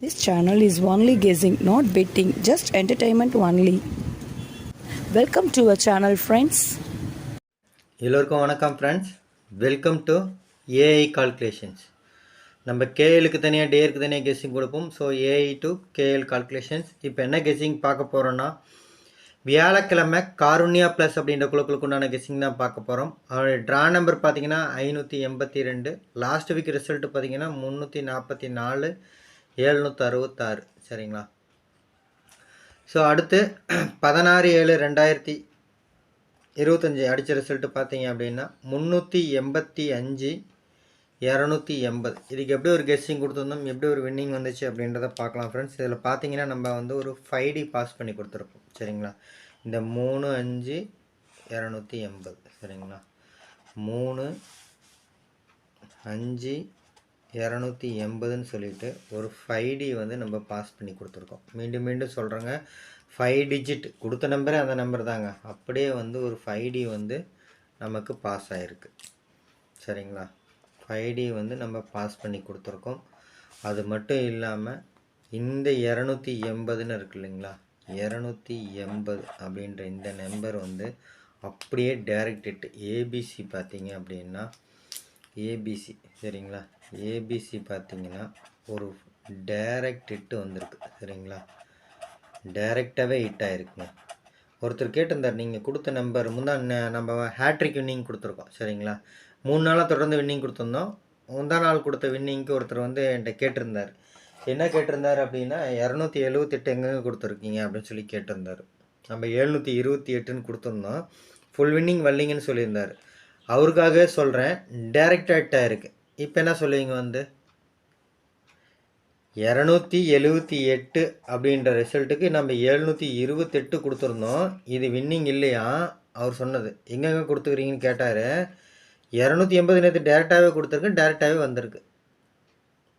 This channel is only guessing, not betting, just entertainment only. Welcome to a channel friends எல்லோருக்கும் வணக்கம் friends welcome to AI calculations நம்ம கேஎலுக்கு தனியாக டேருக்கு தனியாக கெஸ்ஸிங் கொடுப்போம். So AI to KL calculations இப்போ என்ன கெஸ்ஸிங் பார்க்க போகிறோன்னா வியாழக்கிழமை காருண்யா ப்ளஸ் அப்படின்ற குழுக்களுக்கு உண்டான கெஸ்ஸிங் தான் பார்க்க போகிறோம் அவருடைய ட்ரா நம்பர் பார்த்தீங்கன்னா ஐநூற்றி எண்பத்தி ரெண்டு. லாஸ்ட் வீக் ரிசல்ட்டு பார்த்தீங்கன்னா முந்நூற்றி நாற்பத்தி நாலு. ஏழ்நூற்றி அறுபத்தாறு சரிங்களா? ஸோ அடுத்து பதினாறு ஏழு ரெண்டாயிரத்தி இருபத்தஞ்சி அடித்த ரிசல்ட்டு பார்த்தீங்க அப்படின்னா முந்நூற்றி எண்பத்தி அஞ்சு இரநூத்தி எண்பது. இதுக்கு எப்படி ஒரு கெஸ்ஸிங் கொடுத்துருந்தோம் எப்படி ஒரு வின்னிங் வந்துச்சு அப்படின்றத பார்க்கலாம் ஃப்ரெண்ட்ஸ் இதில் பார்த்தீங்கன்னா நம்ம வந்து ஒரு ஃபைவ் டி பாஸ் பண்ணி கொடுத்துருப்போம் சரிங்களா? இந்த மூணு அஞ்சு இரநூத்தி எண்பது சரிங்களா? மூணு அஞ்சு இரநூத்தி எண்பதுன்னு சொல்லிட்டு ஒரு ஃபைவ் டி வந்து நம்ம பாஸ் பண்ணி கொடுத்துருக்கோம். மீண்டும் மீண்டும் சொல்கிறேங்க ஃபைவ் டிஜிட் கொடுத்த நம்பரே அந்த நம்பர் தாங்க. அப்படியே வந்து ஒரு ஃபைவ் டி வந்து நமக்கு பாஸ் ஆகிருக்கு சரிங்களா? ஃபைவ் டி வந்து நம்ம பாஸ் பண்ணி கொடுத்துருக்கோம். அது மட்டும் இல்லாமல் இந்த இரநூத்தி எண்பதுன்னு இருக்கு இல்லைங்களா? இரநூத்தி எண்பது அப்படின்ற இந்த நம்பர் வந்து அப்படியே டேரக்ட் ஏபிசி பார்த்தீங்க அப்படின்னா ஏபிசி சரிங்களா? ஏபிசி பார்த்தீங்கன்னா ஒரு டைரக்ட் ஹிட்டு வந்திருக்கு சரிங்களா? டைரெக்டாகவே ஹிட் ஆகிருக்குங்க ஒருத்தர் கேட்டிருந்தார் நீங்கள் கொடுத்த நம்பர் முந்தா நம்ம ஹேட்ரிக் வின்னிங் கொடுத்துருக்கோம் சரிங்களா? மூணு நாளாக தொடர்ந்து வின்னிங் கொடுத்துருந்தோம். முந்தா நாள் கொடுத்த வின்னிங்க்கு ஒருத்தர் வந்து என்கிட்ட கேட்டிருந்தார். என்ன கேட்டிருந்தார் அப்படின்னா இரநூத்தி எழுபத்தெட்டு எங்கெங்க கொடுத்துருக்கீங்க? அப்படின்னு சொல்லி கேட்டிருந்தார். நம்ம எழுநூற்றி இருபத்தி எட்டுன்னு கொடுத்துருந்தோம். ஃபுல் வின்னிங் வரலிங்கன்னு சொல்லியிருந்தார். அவருக்காகவே சொல்கிறேன் டேரெக்டாக ஹிட் ஆகிருக்கு இப்போ என்ன சொல்லுவீங்க வந்து? இரநூத்தி எழுவத்தி எட்டு அப்படின்ற ரிசல்ட்டுக்கு நம்ம எழுநூற்றி இருபத்தெட்டு கொடுத்துருந்தோம். இது வின்னிங் இல்லையா? அவர் சொன்னது. எங்கெங்கே கொடுத்துக்கிறீங்கன்னு கேட்டார். இரநூத்தி எண்பது நேற்று டேரெக்டாகவே கொடுத்துருக்கு டேரெக்டாகவே வந்திருக்கு.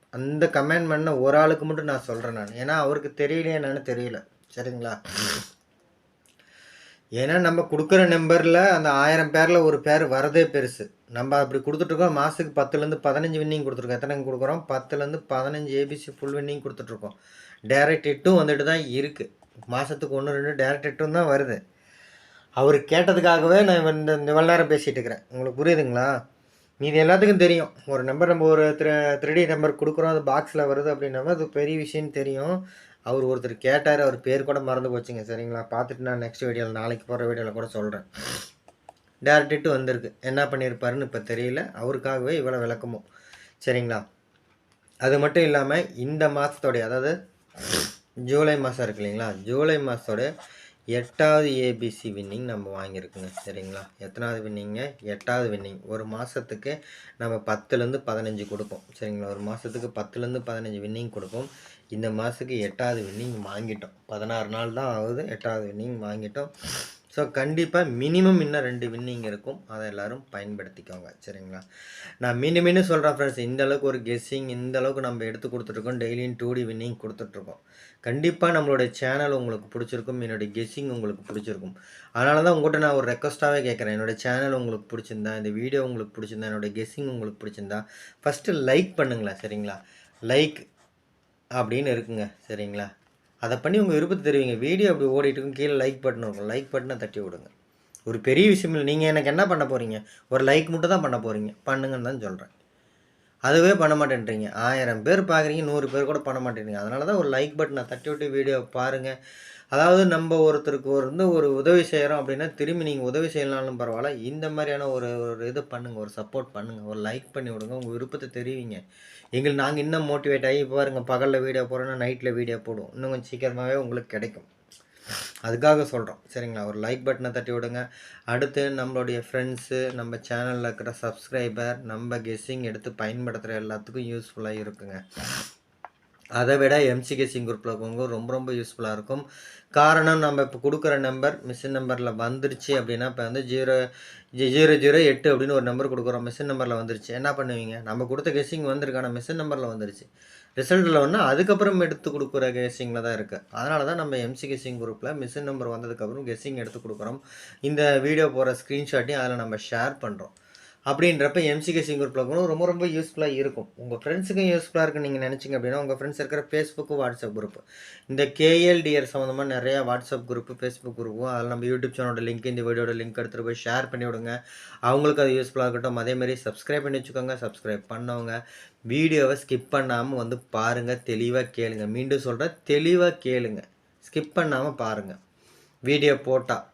அந்த கமெண்ட் பண்ண ஒரு ஆளுக்கு மட்டும் நான் சொல்கிறேன் நான். ஏன்னா அவருக்கு தெரியலையே என்னன்னு தெரியல. சரிங்களா? ஏன்னா நம்ம கொடுக்குற நம்பரில் அந்த ஆயிரம் பேரில் ஒரு பேர் வரதே பெருசு. நம்ம அப்படி கொடுத்துட்ருக்கோம். மாதத்துக்கு பத்துலேருந்து பதினஞ்சு வின்னிங் கொடுத்துருக்கோம். எத்தனை கொடுக்குறோம்? பத்துலேருந்து பதினஞ்சு ஏபிசி ஃபுல் வின்னிங் கொடுத்துட்ருக்கோம். டேரக்ட் எட்டும் வந்துட்டு தான் இருக்குது மாதத்துக்கு ஒன்று ரெண்டு டேரக்ட் எட்டும் தான் வருது. அவர் கேட்டதுக்காகவே நான் இந்த இவ்வளோ நேரம் பேசிகிட்டு இருக்கிறேன். உங்களுக்கு புரியுதுங்களா? மீதி எல்லாத்துக்கும் தெரியும். ஒரு நம்பர் நம்ம ஒரு த்ரீ த்ரீ நம்பர் கொடுக்குறோம். அது பாக்ஸில் வருது அப்படின்னா அது பெரிய விஷயம்னு தெரியும். அவர் ஒருத்தர் கேட்டார். அவர் பேர் கூட மறந்து போச்சுங்க. சரிங்களா? பார்த்துட்டு நான் நெக்ஸ்ட் வீடியோவில் நாளைக்கு போகிற வீடியோவில் கூட சொல்கிறேன் டேரக்டிட்டு வந்திருக்கு. என்ன பண்ணியிருப்பாருன்னு இப்போ தெரியல. அவருக்காகவே இவ்வளோ விளக்கமும் சரிங்களா? அது மட்டும் இல்லாமல் இந்த மாதத்தோடைய அதாவது ஜூலை மாதம் இருக்கு இல்லைங்களா? ஜூலை மாதத்தோட எட்டாவது ஏபிசி வின்னிங் நம்ம வாங்கியிருக்குங்க. சரிங்களா? எத்தனாவது வின்னிங்க எட்டாவது வின்னிங் ஒரு மாதத்துக்கு நம்ம பத்துலேருந்து பதினஞ்சு கொடுப்போம். சரிங்களா? ஒரு மாதத்துக்கு பத்துலேருந்து பதினஞ்சு வின்னிங் கொடுப்போம். இந்த மாதத்துக்கு எட்டாவது வின்னிங் வாங்கிட்டோம். பதினாறு நாள் தான் ஆகுது. எட்டாவது வின்னிங் வாங்கிட்டோம். ஸோ கண்டிப்பாக மினிமம் இன்னும் ரெண்டு வின்னிங் இருக்கும். அதை எல்லாரும் பயன்படுத்திக்கோங்க. சரிங்களா? நான் மீண்டும் மீண்டும் சொல்கிறேன் ஃப்ரெண்ட்ஸ் இந்த அளவுக்கு ஒரு கெஸ்ஸிங் இந்த அளவுக்கு நம்ம எடுத்து கொடுத்துட்ருக்கோம் டெய்லியும் டூ டி வின்னிங் கொடுத்துட்ருக்கோம் கண்டிப்பாக நம்மளுடைய சேனல் உங்களுக்கு பிடிச்சிருக்கும். என்னுடைய கெஸ்ஸிங் உங்களுக்கு பிடிச்சிருக்கும். அதனால தான் உங்கள்கிட்ட நான் ஒரு ரெக்வஸ்ட்டாகவே கேட்குறேன். என்னோட சேனல் உங்களுக்கு பிடிச்சிருந்தா இந்த வீடியோ உங்களுக்கு பிடிச்சிருந்தா என்னோடய கெஸ்ஸிங் உங்களுக்கு பிடிச்சிருந்தா ஃபஸ்ட்டு லைக் பண்ணுங்களேன். சரிங்களா? லைக் அப்படின்னு இருக்குங்க. சரிங்களா? அதை பண்ணி உங்கள் விருப்பத்தை தெரிவிங்க. வீடியோ அப்படி ஓடிட்டு இருக்கும் கீழே லைக் பட்டன் இருக்கும். லைக் பட்டனை தட்டி விடுங்க. ஒரு பெரிய விஷயம் இல்லை. நீங்கள் எனக்கு என்ன பண்ண போகிறீங்க ஒரு லைக் மட்டும் தான் பண்ண போகிறீங்க பண்ணுங்கன்னு தான் சொல்கிறேன் அதுவே பண்ண மாட்டேன்றீங்க. ஆயிரம் பேர் பார்க்குறீங்க நூறு பேர் கூட பண்ண மாட்டேன்றீங்க. அதனால தான் ஒரு லைக் பட்டனை தட்டி விட்டு வீடியோ பாருங்கள் அதாவது நம்ம ஒருத்தருக்கு ஒரு வந்து ஒரு உதவி செய்கிறோம் அப்படின்னா திரும்பி நீங்கள் உதவி செய்யலாம்னு பரவாயில்ல. இந்த மாதிரியான ஒரு ஒரு இது பண்ணுங்கள் ஒரு சப்போர்ட் பண்ணுங்கள் ஒரு லைக் பண்ணி விடுங்க. உங்கள் விருப்பத்தை தெரிவிங்க. எங்களுக்கு நாங்கள் இன்னும் மோட்டிவேட் ஆகி பாருங்கள் பகலில் வீடியோ போடுறோன்னா நைட்டில் வீடியோ போடுவோம். இன்னும் கொஞ்சம் சீக்கிரமாகவே உங்களுக்கு கிடைக்கும். அதுக்காக சொல்கிறோம் சரிங்களா? ஒரு லைக் பட்டனை தட்டி விடுங்க. அடுத்து நம்மளுடைய ஃப்ரெண்ட்ஸு நம்ம சேனலில் இருக்கிற சப்ஸ்கிரைபர் நம்ம கெஸ்ஸிங் எடுத்து பயன்படுத்துகிற எல்லாத்துக்கும் யூஸ்ஃபுல்லாக இருக்குங்க. அதை விட எம்சிகேசிங் குரூப்பில் இருக்கவங்க ரொம்ப ரொம்ப யூஸ்ஃபுல்லாக இருக்கும். காரணம் நம்ம இப்போ கொடுக்குற நம்பர் மிஷின் நம்பரில் வந்துருச்சு அப்படின்னா இப்போ வந்து ஜீரோ ஜீரோ ஜீரோ எட்டு அப்படின்னு ஒரு நம்பர் கொடுக்குறோம். மிஷின் நம்பரில் வந்துருச்சு. என்ன பண்ணுவீங்க? நம்ம கொடுத்த கெஸ்ஸிங் வந்திருக்கான மிஷின் நம்பரில் வந்துருச்சு. ரிசல்ட்டில் ஒன்று அதுக்கப்புறம் எடுத்து கொடுக்குற கெஸ்ஸிங்கில் தான் இருக்குது அதனால தான் நம்ம எம்சி கெஸ்ஸிங் குரூப்பில் மிஷின் நம்பர் வந்ததுக்கப்புறம் கெஸ்ஸிங் எடுத்து கொடுக்குறோம். இந்த வீடியோ போகிற ஸ்க்ரீன்ஷாட்டையும் அதில் நம்ம ஷேர் பண்ணுறோம் அப்படின்றப்ப எம்சிகே குரூப்பில் பிளக்னும் ரொம்ப ரொம்ப யூஸ்ஃபுல்லாக இருக்கும். உங்கள் ஃப்ரெண்ட்ஸுக்கும் யூஸ்ஃபுல்லாக இருக்குன்னு நீங்கள் நினச்சிங்க அப்படின்னா உங்கள் ஃப்ரெண்ட்ஸ் இருக்கிற ஃபேஸ்புக்கு வாட்ஸ்அப் குரூப் இந்த கேஎல்டிஆர் சம்மந்தமாக நிறையா வாட்ஸ்அப் குரூப்பு ஃபேஸ்புக் குரூப்பும் அதில் நம்ம யூடியூப் சேனலோட லிங்க் இந்த வீடியோட லிங்க் எடுத்துகிட்டு போய் ஷேர் பண்ணி விடுங்க. அவங்களுக்கு அது யூஸ்ஃபுல்லாக இருக்கட்டும். அதேமாரி சப்ஸ்கிரைப் பண்ணி வச்சுக்கோங்க. சப்ஸ்கிரைப் பண்ணவங்க வீடியோவை ஸ்கிப் பண்ணாமல் வந்து பாருங்கள் தெளிவாக கேளுங்க. மீண்டும் சொல்கிறேன் தெளிவாக கேளுங்க. ஸ்கிப் பண்ணாமல் பாருங்கள் வீடியோ போட்டால்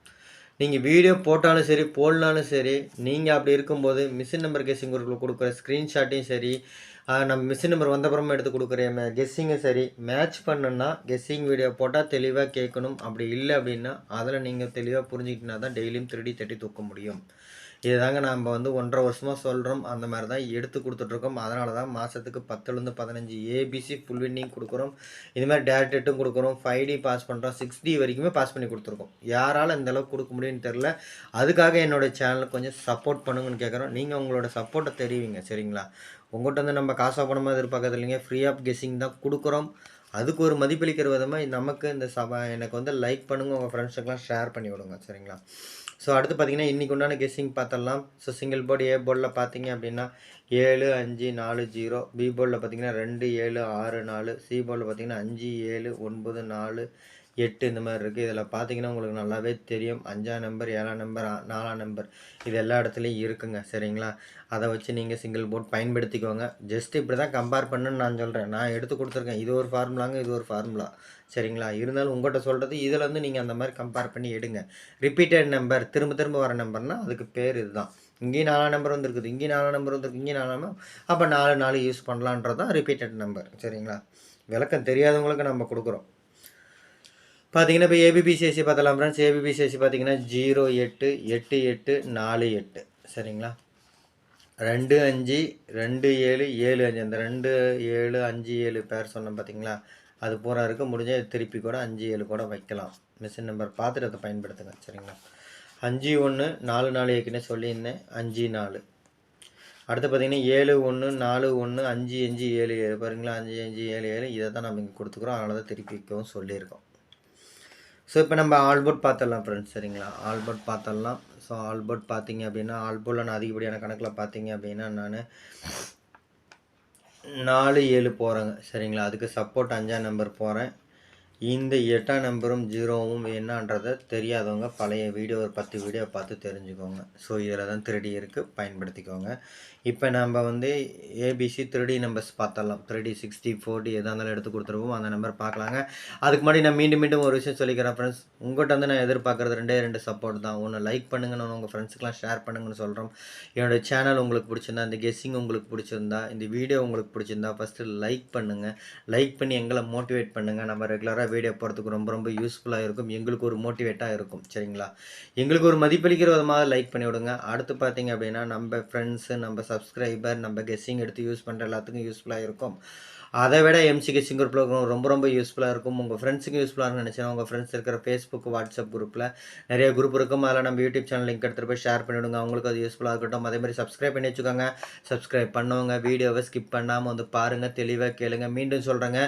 நீங்கள் வீடியோ போட்டாலும் சரி போடலாலும் சரி நீங்கள் அப்படி இருக்கும்போது மிஷின் நம்பர் கெஸ்ஸிங் குரூப்பில் கொடுக்குற ஸ்க்ரீன்ஷாட்டையும் சரி நம்ம மிஷின் நம்பர் வந்தப்புறமா எடுத்து கொடுக்குற கெஸ்ஸிங்கும் சரி மேட்ச் பண்ணுன்னா கெஸ்ஸிங் வீடியோ போட்டால் தெளிவாக கேட்கணும். அப்படி இல்லை அப்படின்னா அதில் நீங்கள் தெளிவாக புரிஞ்சுக்கிட்டனா தான் டெய்லியும் திருடி தட்டி தூக்க முடியும். இதுதாங்க நாம் வந்து ஒன்றரை வருஷமாக சொல்கிறோம் அந்த மாதிரி தான் எடுத்து கொடுத்துட்ருக்கோம். அதனால தான் மாதத்துக்கு பத்துலேருந்து பதினஞ்சு ஏபிசி ஃபுல் வின்னிங் கொடுக்குறோம். இது மாதிரி டேரக்டேட்டும் கொடுக்குறோம். ஃபைவ் டி பாஸ் பண்ணுறோம் சிக்ஸ் டி வரைக்குமே பாஸ் பண்ணி கொடுத்துருக்கோம். யாரால் இந்த அளவுக்கு கொடுக்க முடியும்னு தெரில அதுக்காக என்னோடய சேனலுக்கு கொஞ்சம் சப்போர்ட் பண்ணுங்கன்னு கேட்குறோம் நீங்கள் உங்களோட சப்போர்ட்டை தெரிவிங்க சரிங்களா? உங்கள்கிட்ட வந்து நம்ம காசாக பணமாக எதிர்பார்க்கறது இல்லைங்க. ஃப்ரீ ஆஃப் கெஸ்ஸிங் தான் கொடுக்குறோம். அதுக்கு ஒரு மதிப்பளிக்கிற விதமாக நமக்கு இந்த சபா எனக்கு வந்து லைக் பண்ணுங்கள் உங்கள் ஃப்ரெண்ட்ஸுக்கெலாம் ஷேர் பண்ணி விடுங்க சரிங்களா? ஸோ அடுத்து பார்த்தீங்கன்னா இன்றைக்கி உண்டான கெஸ்ஸிங் பார்த்தரலாம் ஸோ சிங்கிள் போர்டு ஏ போர்டில் பார்த்தீங்க அப்படின்னா ஏழு அஞ்சு நாலு ஜீரோ பி போர்டில் பார்த்தீங்கன்னா ரெண்டு ஏழு ஆறு நாலு. சி போர்டில் பார்த்தீங்கன்னா அஞ்சு ஏழு ஒன்பது நாலு. எட்டு இந்த மாதிரி இருக்குது இதில் பார்த்தீங்கன்னா உங்களுக்கு நல்லாவே தெரியும். அஞ்சாம் நம்பர் ஏழாம் நம்பர் ஆ- நாலாம் நம்பர் இது எல்லா இடத்துலையும் இருக்குங்க. சரிங்களா? அதை வச்சு நீங்கள் சிங்கிள் போர்ட் பயன்படுத்திக்கோங்க. ஜஸ்ட் இப்படி தான் கம்பேர் பண்ணுன்னு நான் சொல்கிறேன் நான் எடுத்து கொடுத்துருக்கேன். இது ஒரு ஃபார்முலாங்க இது ஒரு ஃபார்முலா சரிங்களா? இருந்தாலும் உங்கள்கிட்ட சொல்கிறது இதில் வந்து நீங்கள் அந்த மாதிரி கம்பேர் பண்ணி எடுங்க. ரிப்பீட்டட் நம்பர் திரும்ப திரும்ப வர நம்பர்னால் அதுக்கு பேர் இதுதான். இங்கேயும் நாலாம் நம்பர் வந்துருக்குது. இங்கேயும் நாலாம் நம்பர் வந்துருக்கு. இங்கேயும் நாலாம் நம்பர் அப்போ நாலு நாலு யூஸ் பண்ணலான்றது தான் ரிப்பீட்டட் நம்பர் சரிங்களா? விளக்கம் தெரியாதவங்களுக்கு நம்ம கொடுக்குறோம். பார்த்தீங்கன்னா இப்போ ஏபிபிசிஎஸ்சி பார்த்தலாம் ஃப்ரெண்ட்ஸ் ஏபிபிசிஎஸ்சி பார்த்தீங்கன்னா ஜீரோ எட்டு எட்டு எட்டு நாலு எட்டு. சரிங்களா? ரெண்டு அஞ்சு ரெண்டு ஏழு ஏழு அஞ்சு. அந்த ரெண்டு ஏழு அஞ்சு ஏழு பேர் சொன்னோம் பார்த்தீங்களா அது பூரா இருக்க முடிஞ்சால் திருப்பி கூட அஞ்சு ஏழு கூட வைக்கலாம். மிஷின் நம்பர் பார்த்துட்டு அதை பயன்படுத்துங்க. சரிங்களா? அஞ்சு ஒன்று நாலு நாலு ஏற்கனவே சொல்லியிருந்தேன். அஞ்சு நாலு. அடுத்து பார்த்தீங்கன்னா ஏழு ஒன்று நாலு ஒன்று அஞ்சு அஞ்சு ஏழு ஏழு. பாருங்களா? அஞ்சு அஞ்சு ஏழு ஏழு. இதை தான் நம்ம இங்கே கொடுத்துக்குறோம். அதனால தான் திருப்பி வைக்கவும் சொல்லியிருக்கோம். ஸோ இப்போ நம்ம ஆல்போர்ட் பார்த்துடலாம் ஃப்ரெண்ட்ஸ் சரிங்களா? ஆல்போர்ட் பார்த்துடலாம். ஸோ ஆல்போர்ட் பார்த்தீங்க அப்படின்னா ஆல்போர்டில் நான் அதிகப்படியான கணக்கில் பார்த்தீங்க அப்படின்னா நான் நாலு ஏழு போகிறேங்க சரிங்களா? அதுக்கு சப்போர்ட் அஞ்சாம் நம்பர் போகிறேன் இந்த எட்டாம் நம்பரும் ஜீரோவும் என்னன்றதை தெரியாதவங்க பழைய வீடியோ ஒரு பத்து வீடியோ பார்த்து தெரிஞ்சுக்கோங்க. ஸோ இதில் தான் த்ரீடி இருக்குது பயன்படுத்திக்கோங்க. இப்போ நம்ம வந்து ஏபிசி த்ரீடி நம்பர்ஸ் பார்த்தலாம் த்ரீடி சிக்ஸ்டி ஃபோர்டி எதாக இருந்தாலும் எடுத்து கொடுத்துருவோம். அந்த நம்பர் பார்க்கலாங்க. அதுக்கு முன்னாடி நான் மீண்டும் மீண்டும் ஒரு விஷயம் சொல்லிக்கிறேன் ஃப்ரெண்ட்ஸ் உங்கள்கிட்ட வந்து நான் எதிர்பார்க்குறது ரெண்டே ரெண்டு சப்போர்ட் தான். ஒன்று லைக் பண்ணுங்கன்னு உங்கள் ஃப்ரெண்ட்ஸுக்கெலாம் ஷேர் பண்ணுங்கன்னு சொல்கிறோம் என்னோட சேனல் உங்களுக்கு பிடிச்சிருந்தா இந்த கெஸ்ஸிங் உங்களுக்கு பிடிச்சிருந்தா இந்த வீடியோ உங்களுக்கு பிடிச்சிருந்தா ஃபஸ்ட்டு லைக் பண்ணுங்கள் லைக் பண்ணி எங்களை மோட்டிவேட் பண்ணுங்கள் நம்ம ரெகுலராக வீடியோ போகிறதுக்கு ரொம்ப ரொம்ப யூஸ்ஃபுல்லாக இருக்கும். எங்களுக்கு ஒரு மோட்டிவேட்டாக இருக்கும். சரிங்களா? எங்களுக்கு ஒரு மதிப்பளிக்கிற விதமாக லைக் பண்ணி விடுங்க. அடுத்து பார்த்தீங்க அப்படின்னா நம்ம ஃப்ரெண்ட்ஸு நம்ம சப்ஸ்கிரைபர் நம்ம கெஸ்ஸிங் எடுத்து யூஸ் பண்ணுற எல்லாத்துக்கும் யூஸ்ஃபுல்லாக இருக்கும். அதை விட எம்சிக்கு கெஸ்ஸிங் குரூப் ரொம்ப ரொம்ப யூஸ்ஃபுல்லாக இருக்கும். உங்கள் ஃப்ரெண்ட்ஸுக்கும் யூஸ்ஃபுல்லாக இருக்கும்னு நினச்சேன். உங்கள் ஃப்ரெண்ட்ஸ் இருக்கிற ஃபேஸ்புக் வாட்ஸ்அப் குரூப்பில் நிறைய குரூப் இருக்கும். அதில் நம்ம யூடியூப் சேனல் லிங்க் எடுத்துகிட்டு போய் ஷேர் பண்ணிவிடுங்க அவங்களுக்கு அது யூஸ்ஃபுல்லாக இருக்கட்டும். அதே மாதிரி சப்ஸ்கிரைப் பண்ணி வச்சுக்கோங்க. சப்ஸ்கிரைப் பண்ணவங்க வீடியோவை ஸ்கிப் பண்ணாமல் வந்து பாருங்கள் தெளிவாக கேளுங்க. மீண்டும் சொல்கிறேங்க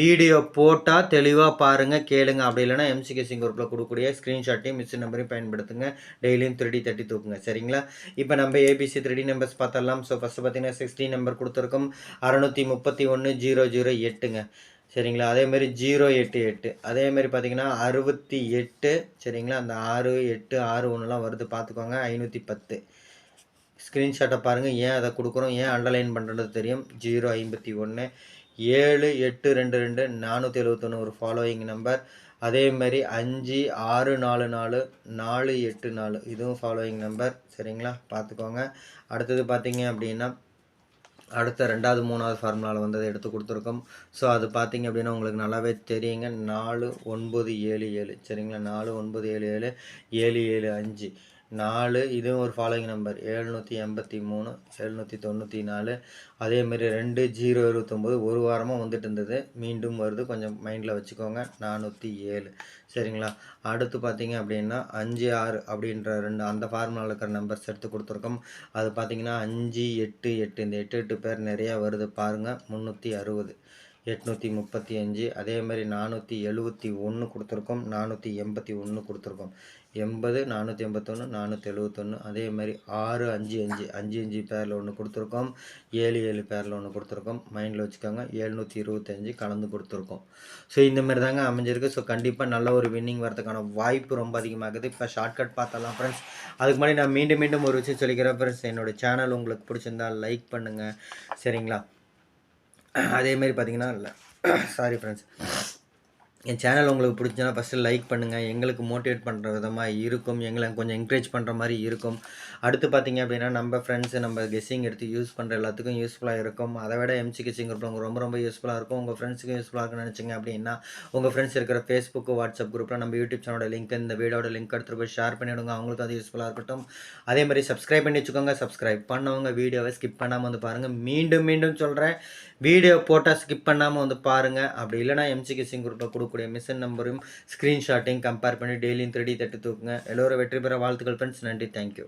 வீடியோ போட்டால் தெளிவாக பாருங்கள் கேளுங்க. அப்படி இல்லைன்னா எம்சிகே சிங் குரூப்பில் கொடுக்கக்கூடிய ஸ்க்ரீன்ஷாட்டையும் மிஸ் நம்பரையும் பயன்படுத்துங்க. டெய்லியும் த்ரீ தேர்ட்டி தூக்குங்க. சரிங்களா? இப்போ நம்ம ஏபிசி த்ரீ நம்பர்ஸ் பார்த்தலாம் ஸோ ஃபஸ்ட்டு பார்த்தீங்கன்னா சிக்ஸ்டீன் நம்பர் கொடுத்துருக்கோம். அறநூற்றி முப்பத்தி ஒன்று ஜீரோ ஜீரோ எட்டுங்க. சரிங்களா? அதேமாரி ஜீரோ எட்டு எட்டு. அதேமாரி பார்த்தீங்கன்னா அறுபத்தி எட்டு. சரிங்களா? அந்த ஆறு எட்டு ஆறு ஒன்றுலாம் வருது. பார்த்துக்கோங்க ஐநூற்றி பத்து. ஸ்க்ரீன்ஷாட்டை பாருங்கள் ஏன் அதை கொடுக்குறோம்? ஏன் அண்டர்லைன் பண்ணுறது தெரியும். ஜீரோ ஐம்பத்தி ஒன்று. ஏழு எட்டு ரெண்டு ரெண்டு. நானூற்றி எழுபத்தொன்று ஒரு ஃபாலோயிங் நம்பர் அதே மாதிரி அஞ்சு ஆறு நாலு நாலு. நாலு எட்டு நாலு. இதுவும் ஃபாலோயிங் நம்பர் சரிங்களா? பார்த்துக்கோங்க அடுத்தது பார்த்தீங்க அப்படின்னா அடுத்த ரெண்டாவது மூணாவது ஃபார்முலாவில் வந்து அதை எடுத்து கொடுத்துருக்கோம். ஸோ அது பார்த்தீங்க அப்படின்னா உங்களுக்கு நல்லாவே தெரியுங்க. நாலு ஒன்பது ஏழு ஏழு. சரிங்களா? நாலு ஒன்பது ஏழு ஏழு. ஏழு ஏழு அஞ்சு. நாலு இதுவும் ஒரு ஃபாலோயிங் நம்பர் எழுநூற்றி எண்பத்தி மூணு எழுநூற்றி தொண்ணூற்றி நாலு. அதேமாரி ரெண்டு ஜீரோ இருபத்தொம்போது ஒரு வாரமாக வந்துட்டு இருந்தது மீண்டும் வருது. கொஞ்சம் மைண்டில் வச்சுக்கோங்க. நானூற்றி ஏழு. சரிங்களா? அடுத்து பார்த்தீங்க அப்படின்னா அஞ்சு ஆறு அப்படின்ற ரெண்டு அந்த ஃபார்முலாவில் இருக்கிற நம்பர்ஸ் எடுத்து கொடுத்துருக்கோம். அது பார்த்தீங்கன்னா அஞ்சு எட்டு எட்டு. இந்த எட்டு எட்டு பேர் நிறையா வருது பாருங்கள் முந்நூற்றி அறுபது. எட்நூற்றி முப்பத்தி அஞ்சு அதே மாதிரி நானூற்றி எழுபத்தி ஒன்று கொடுத்துருக்கோம். நானூற்றி எண்பத்தி ஒன்று கொடுத்துருக்கோம். எண்பது நானூற்றி எண்பத்தொன்று நானூற்றி எழுபத்தொன்று அதே மாதிரி ஆறு அஞ்சு அஞ்சு அஞ்சு அஞ்சு பேரில் ஒன்று கொடுத்துருக்கோம். ஏழு ஏழு பேரில் ஒன்று கொடுத்துருக்கோம். மைண்டில் வச்சுக்கோங்க எழுநூற்றி இருபத்தஞ்சு கலந்து கொடுத்துருக்கோம். ஸோ இந்த மாதிரி தாங்க அமைஞ்சிருக்கு. ஸோ கண்டிப்பாக நல்ல ஒரு வின்னிங் வரதுக்கான வாய்ப்பு ரொம்ப அதிகமாகுது இப்போ ஷார்ட்கட் பார்த்தலாம் ஃப்ரெண்ட்ஸ் அதுக்கு முன்னாடி நான் மீண்டும் மீண்டும் ஒரு விஷயம் சொல்லிக்கிறேன் ஃப்ரெண்ட்ஸ் என்னோடய சேனல் உங்களுக்கு பிடிச்சிருந்தா லைக் பண்ணுங்கள் சரிங்களா? அதேமாரி பார்த்தீங்கன்னா இல்லை. சாரி ஃப்ரெண்ட்ஸ் என் சேனல் உங்களுக்கு பிடிச்சதுன்னா ஃபஸ்ட்டு லைக் பண்ணுங்கள் எங்களுக்கு மோட்டிவேட் பண்ணுற விதமாக இருக்கும். எங்களை கொஞ்சம் என்கரேஜ் பண்ணுற மாதிரி இருக்கும். அடுத்து பார்த்தீங்க அப்படின்னா நம்ம ஃப்ரெண்ட்ஸு நம்ம கெஸ்ஸிங் எடுத்து யூஸ் பண்ணுற எல்லாத்துக்கும் யூஸ்ஃபுல்லாக இருக்கும். அதை விட எம்சி கெஸ்ஸிங் உங்களுக்கு ரொம்ப ரொம்ப யூஸ்ஃபுல்லாக இருக்கும். உங்கள் ஃப்ரெண்ட்ஸுக்கும் யூஸ்ஃபுல்லாக இருக்குன்னு நினச்சிங்க அப்படின்னா உங்கள் ஃப்ரெண்ட்ஸ் இருக்கிற ஃபேஸ்புக் வாட்ஸ்அப் குரூப்பில் நம்ம யூடியூப் சேனலோட லிங்க் இந்த வீடியோட லிங்க் எடுத்துகிட்டு போய் ஷேர் பண்ணிவிடுங்க அவங்களுக்கு அது யூஸ்ஃபுல்லாக இருக்கட்டும். அதே மாதிரி சப்ஸ்கிரைப் பண்ணி வச்சுக்கோங்க. சப்ஸ்கிரைப் பண்ணவங்க வீடியோவை ஸ்கிப் பண்ணாமல் வந்து பாருங்கள் மீண்டும் மீண்டும் சொல்கிறேன் வீடியோ போட்டால் ஸ்கிப் பண்ணாமல் வந்து பாருங்கள் அப்படி இல்லைனா எம்சி குரூப்பை குரூப்பில் கொடுக்கக்கூடிய மிஷன் நம்பரும் ஸ்க்ரீன்ஷாட்டையும் கம்பேர் பண்ணி டெய்லியும் த்ரீ தட்டு தூக்குங்க. எல்லோரும் வெற்றி பெற வாழ்த்துக்கள் ஃப்ரெண்ட்ஸ் நன்றி. தேங்க்யூ